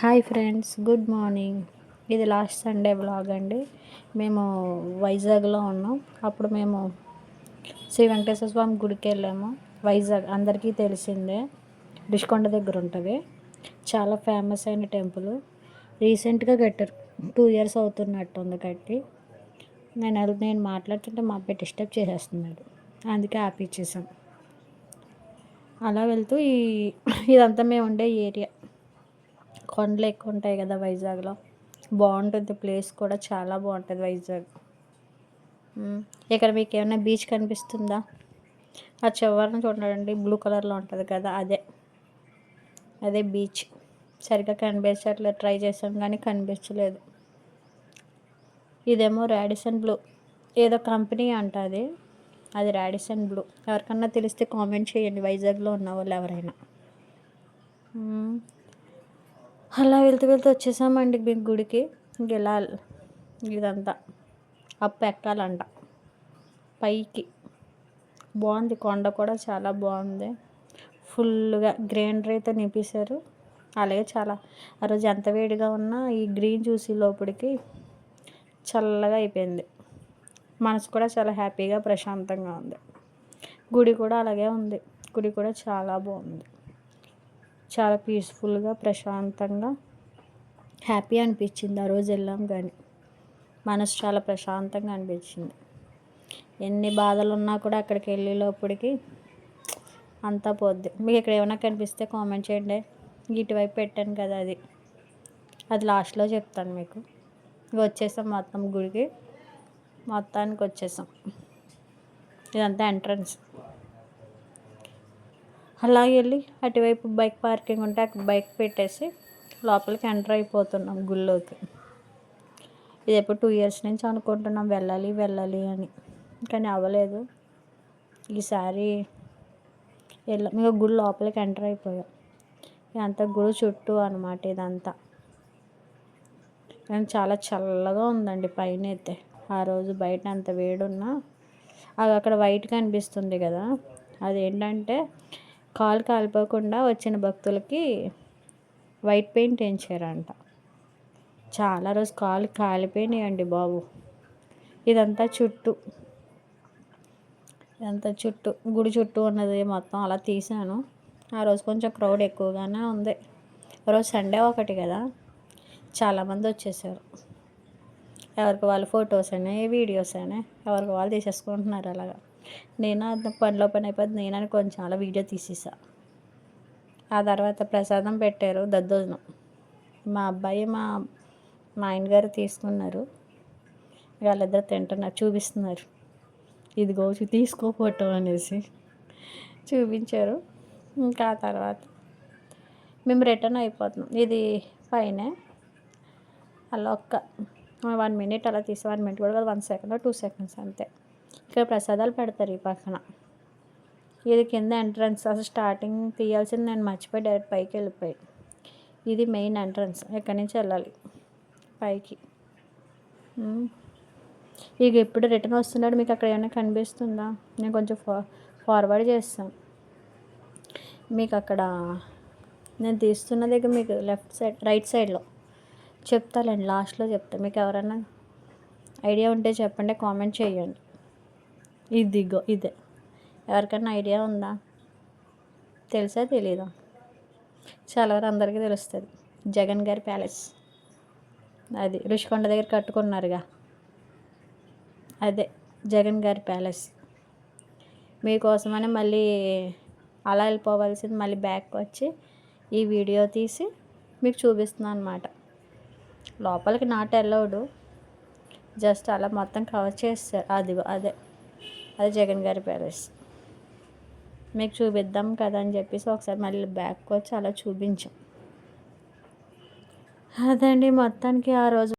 Hi friends good morning. ఇది last Sunday blog అండి. మేము వైజాగ్లో ఉన్నాం. అప్పుడు మేము శ్రీ వెంకటేశ్వర స్వామి గుడికి వెళ్ళాము. వైజాగ్ అందరికీ తెలిసిందే. రిషికొండ దగ్గర ఉంటుంది. చాలా ఫేమస్ అయిన టెంపుల్. రీసెంట్గా కట్టారు. టూ ఇయర్స్ అవుతున్నట్టు ఉంది కట్టి. నేను నేను మాట్లాడుతుంటే మా అబ్బాయి డిస్టర్బ్ చేసేస్తున్నాడు. అందుకే ఆపిచ్చేసాం. అలా వెళ్తూ ఈ ఇదంతా మేము ఉండే ఏరియా. కొండలు ఎక్కువ ఉంటాయి కదా వైజాగ్లో. బాగుంటుంది ప్లేస్ కూడా చాలా బాగుంటుంది వైజాగ్. ఇక్కడ మీకు ఏమైనా బీచ్ కనిపిస్తుందా? ఆ చివరిని చూడండి బ్లూ కలర్లో ఉంటుంది కదా అదే. అదే బీచ్. సరిగ్గా కనిపించట్లేదు ట్రై చేసాం కానీ కనిపించలేదు. ఇదేమో రాడిసన్ బ్లూ. ఏదో కంపెనీ అంట అది. అది రాడిసన్ బ్లూ. ఎవరికన్నా తెలిస్తే కామెంట్ చేయండి వైజాగ్లో ఉన్న వాళ్ళు ఎవరైనా. అలా వెళ్తూ వెళ్తూ వచ్చేసామండి మీకు గుడికి. ఇలా ఇదంతా అప్పు ఎక్కాలంట. పైకి. బాగుంది. కొండ కూడా చాలా బాగుంది. ఫుల్గా గ్రీనరీతో నింపేశారు. అలాగే చాలా. ఆ రోజు ఎంత వేడిగా ఉన్నా ఈ గ్రీన్ చూసి లోపలికి చల్లగా అయిపోయింది. మనసు కూడా చాలా హ్యాపీగా ప్రశాంతంగా ఉంది. గుడి కూడా అలాగే ఉంది. గుడి కూడా చాలా బాగుంది. చాలా పీస్ఫుల్గా ప్రశాంతంగా హ్యాపీ అనిపించింది ఆ రోజు వెళ్ళాం కానీ. మనసు చాలా ప్రశాంతంగా అనిపించింది. ఎన్ని బాధలు ఉన్నా కూడా అక్కడికి వెళ్ళే లోపలికి అంతా పోద్ది. మీకు ఇక్కడ ఏమైనా కనిపిస్తే కామెంట్ చేయండి. ఇటువైపు పెట్టాను కదా అది. అది లాస్ట్లో చెప్తాను మీకు. ఇక వచ్చేసాం మొత్తం గుడికి. మొత్తానికి వచ్చేసాం. ఇదంతా ఎంట్రన్స్ అలాగే వెళ్ళి అటువైపు బైక్ పార్కింగ్ ఉంటే అక్కడ బైక్ పెట్టేసి లోపలికి ఎంటర్ అయిపోతున్నాం గుళ్ళోకి. ఇది ఎప్పుడు టూ ఇయర్స్ నుంచి అనుకుంటున్నాం వెళ్ళాలి వెళ్ళాలి అని. కానీ అవ్వలేదు. ఈసారి వెళ్ళాం ఇంకా గుడి లోపలికి ఎంటర్ అయిపోయాం. ఇదంతా గుడి చుట్టూ అనమాట ఇదంతా. కానీ చాలా చల్లగా ఉందండి పైన అయితే ఆ రోజు బయట అంత వేడున్నా అది అక్కడ వైట్ కనిపిస్తుంది కదా. అది ఏంటంటే కాలు కాలిపోకుండా వచ్చిన భక్తులకి వైట్ పెయింట్ వేయించారంట. చాలా రోజు కాలు కాలిపోయినాయండి బాబు. ఇదంతా చుట్టూ. ఇదంతా చుట్టూ. గుడి చుట్టూ ఉన్నది మొత్తం అలా తీసాను ఆ రోజు కొంచెం క్రౌడ్ ఎక్కువగానే ఉంది. రోజు సండే ఒకటి కదా. చాలామంది వచ్చేసారు. ఎవరికి వాళ్ళు ఫొటోస్ అయినా వీడియోస్ అయినా ఎవరికి వాళ్ళు తీసేసుకుంటున్నారు అలాగా. నేను? పనిలో పని అయిపోతుంది నేను కొంచెం అలా వీడియో తీసేసా. ఆ తర్వాత ప్రసాదం పెట్టారు దద్దోజనం. మా అబ్బాయి మా మా ఆయనగారు తీసుకున్నారు. వాళ్ళిద్దరు తింటున్నారు చూపిస్తున్నారు. ఇదిగో తీసుకో ఫోటో అనేసి చూపించారు. ఇంకా ఆ తర్వాత మేము రిటర్న్ అయిపోతున్నాం. ఇది పైన అలా ఒక్క వన్ మినిట్ అలా తీసి వన్ మినిట్ కూడా వన్ సెకండ్ టూ సెకండ్స్ అంతే. ఇక్కడ ప్రసాదాలు పెడతారు ఈ పక్కన. ఇది కింద ఎంట్రన్స్ అసలు స్టార్టింగ్ తీయాల్సింది నేను మర్చిపోయి డైరెక్ట్ పైకి వెళ్ళిపోయి. ఇది మెయిన్ ఎంట్రన్స్ ఎక్కడి నుంచి వెళ్ళాలి? పైకి. ఇక ఎప్పుడు రిటర్న్ వస్తున్నాడు మీకు అక్కడ ఏమైనా కనిపిస్తుందా? నేను కొంచెం ఫా ఫార్వర్డ్ చేస్తాను. మీకు అక్కడ నేను తీస్తున్న దగ్గర మీకు లెఫ్ట్ సైడ్ రైట్ సైడ్లో చెప్తాలేండి లాస్ట్లో చెప్తా. మీకు ఎవరైనా ఐడియా ఉంటే చెప్పండి కామెంట్ చేయండి. ఇదిగో ఇదే. ఎవరికైనా ఐడియా ఉందా? తెలుసా తెలీదా? చాలా వరకు అందరికీ తెలుస్తుంది. జగన్ గారి ప్యాలెస్. అది రుషికొండ దగ్గర కట్టుకున్నారుగా. అదే జగన్ గారి ప్యాలెస్. మీకోసమని మళ్ళీ అలా వెళ్ళిపోవాల్సింది మళ్ళీ బ్యాక్ వచ్చి ఈ వీడియో తీసి మీకు చూపిస్తున్నాను అనమాట లోపలికి నాట్ అలౌడ్. జస్ట్ అలా మొత్తం కవర్ చేస్తారు. అదిగో అదే. అది జగన్ గారి ప్యాలెస్. మీకు చూపిద్దాం కదా అని చెప్పేసి ఒకసారి మళ్ళీ బ్యాక్ వచ్చి అలా చూపించాం. అదండి మొత్తానికి ఆ రోజు